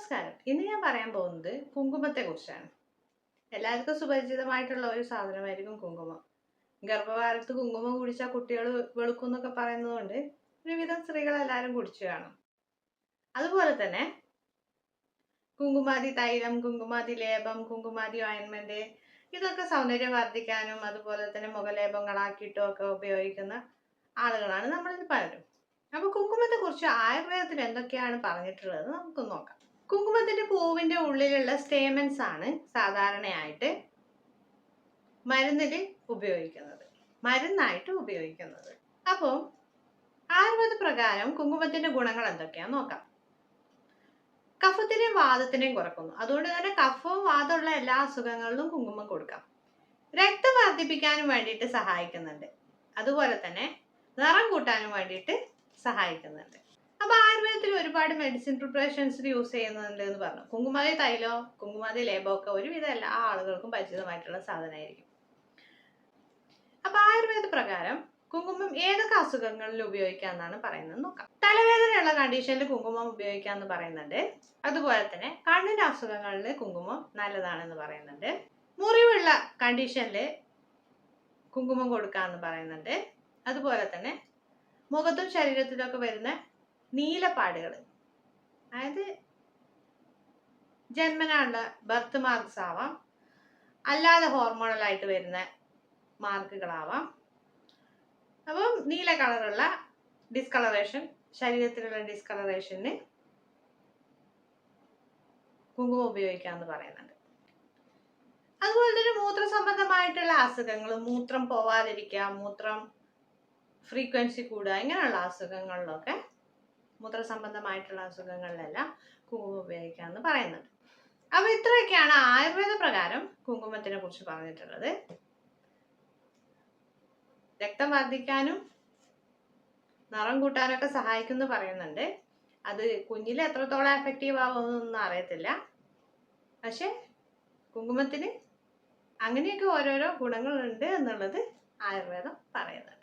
നമസ്കാരം. ഇന്ന് ഞാൻ പറയാൻ പോകുന്നത് കുങ്കുമത്തെ കുറിച്ചാണ് എല്ലാവർക്കും സുപരിചിതമായിട്ടുള്ള ഒരു സാധനമായിരിക്കും കുങ്കുമം. ഗർഭകാലത്ത് കുങ്കുമം കുടിച്ചാൽ കുട്ടികൾ വെളുക്കും എന്നൊക്കെ പറയുന്നതുകൊണ്ട് ഒരുവിധം സ്ത്രീകൾ എല്ലാവരും കുടിച്ചു കാണും. അതുപോലെ തന്നെ കുങ്കുമാതി തൈലം കുങ്കുമാതി ലേപം കുങ്കുമാതി ഓയിൻമെന്റ് ഇതൊക്കെ സൗന്ദര്യം വർദ്ധിക്കാനും അതുപോലെ തന്നെ മുഖലേപങ്ങളാക്കിയിട്ടും ഒക്കെ ഉപയോഗിക്കുന്ന ആളുകളാണ് നമ്മളിൽ പലരും. അപ്പൊ കുങ്കുമത്തെ കുറിച്ച് ആയുർവേദത്തിൽ എന്തൊക്കെയാണ് പറഞ്ഞിട്ടുള്ളത് നമുക്ക് നോക്കാം. കുങ്കുമത്തിന്റെ പൂവിന്റെ ഉള്ളിലുള്ള സ്റ്റേമൻസ് ആണ് സാധാരണയായിട്ട് മരുന്നിൽ ഉപയോഗിക്കുന്നത്. മരുന്നായിട്ട് ഉപയോഗിക്കുന്നത്. അപ്പോൾ ആയുർവേദ പ്രകാരം കുങ്കുമത്തിന്റെ ഗുണങ്ങൾ എന്തൊക്കെയാന്ന് നോക്കാം. കഫത്തിനെയും വാദത്തിനെയും കുറക്കുന്നു. അതുകൊണ്ട് തന്നെ കഫവും വാദമുള്ള എല്ലാ അസുഖങ്ങളിലും കുങ്കുമം കൊടുക്കാം. രക്തം വർദ്ധിപ്പിക്കാനും വേണ്ടിയിട്ട് സഹായിക്കുന്നുണ്ട്. അതുപോലെ തന്നെ നിറം കൂട്ടാനും വേണ്ടിയിട്ട് സഹായിക്കുന്നുണ്ട്. അപ്പൊ ആയുർവേദത്തിൽ ഒരുപാട് മെഡിസിൻ പ്രിപ്പറേഷൻസിൽ യൂസ് ചെയ്യുന്നുണ്ട് എന്ന് പറഞ്ഞു. കുങ്കുമാതി തൈലോ കുങ്കുമാതി ലേബോ ഒക്കെ ഒരുവിധം എല്ലാ ആളുകൾക്കും പരിചിതമായിട്ടുള്ള സാധനമായിരിക്കും. അപ്പൊ ആയുർവേദ പ്രകാരം കുങ്കുമം ഏതൊക്കെ അസുഖങ്ങളിൽ ഉപയോഗിക്കാം എന്നാണ് പറയുന്നത് നോക്കാം. തലവേദനയുള്ള കണ്ടീഷനിൽ കുങ്കുമം ഉപയോഗിക്കാം എന്ന് പറയുന്നുണ്ട്. അതുപോലെ തന്നെ കണ്ണിന്റെ അസുഖങ്ങളിൽ കുങ്കുമം നല്ലതാണെന്ന് പറയുന്നുണ്ട്. മുറിവുള്ള കണ്ടീഷനിൽ കുങ്കുമം കൊടുക്കാമെന്ന് പറയുന്നുണ്ട്. അതുപോലെ തന്നെ മുഖത്തും ശരീരത്തിലൊക്കെ വരുന്ന നീലപ്പാടുകൾ അതായത് ജന്മനായുള്ള ബർത്ത് മാർക്സ് ആവാം. അല്ലാതെ ഹോർമോണലായിട്ട് വരുന്ന മാർക്കുകളാവാം അപ്പം നീല കളറുള്ള ഡിസ്കളറേഷൻ ശരീരത്തിലുള്ള ഡിസ്കളറേഷന് കുങ്കുമം ഉപയോഗിക്കാമെന്ന് പറയുന്നുണ്ട്. അതുപോലെ തന്നെ മൂത്ര സംബന്ധമായിട്ടുള്ള അസുഖങ്ങൾ മൂത്രം പോവാതിരിക്കുക മൂത്രം ഫ്രീക്വൻസി കൂടുക ഇങ്ങനെയുള്ള അസുഖങ്ങളിലൊക്കെ മൂത്ര സംബന്ധമായിട്ടുള്ള അസുഖങ്ങളിലെല്ലാം കുങ്കുമം ഉപയോഗിക്കാമെന്ന് പറയുന്നത് അപ്പോൾ ഇത്രയൊക്കെയാണ് ആയുർവേദ പ്രകാരം കുങ്കുമത്തിനെ കുറിച്ച് പറഞ്ഞിട്ടുള്ളത്. രക്തം വർദ്ധിക്കാനും നിറം കൂട്ടാനൊക്കെ സഹായിക്കുമെന്ന് പറയുന്നുണ്ട്. അത് കുഞ്ഞിൽ എത്രത്തോളം എഫക്റ്റീവ് ആവുമെന്നൊന്നും അറിയത്തില്ല. പക്ഷെ കുങ്കുമത്തിന് അങ്ങനെയൊക്കെ ഓരോരോ ഗുണങ്ങളുണ്ട് എന്നുള്ളത് ആയുർവേദം പറയുന്നുണ്ട്.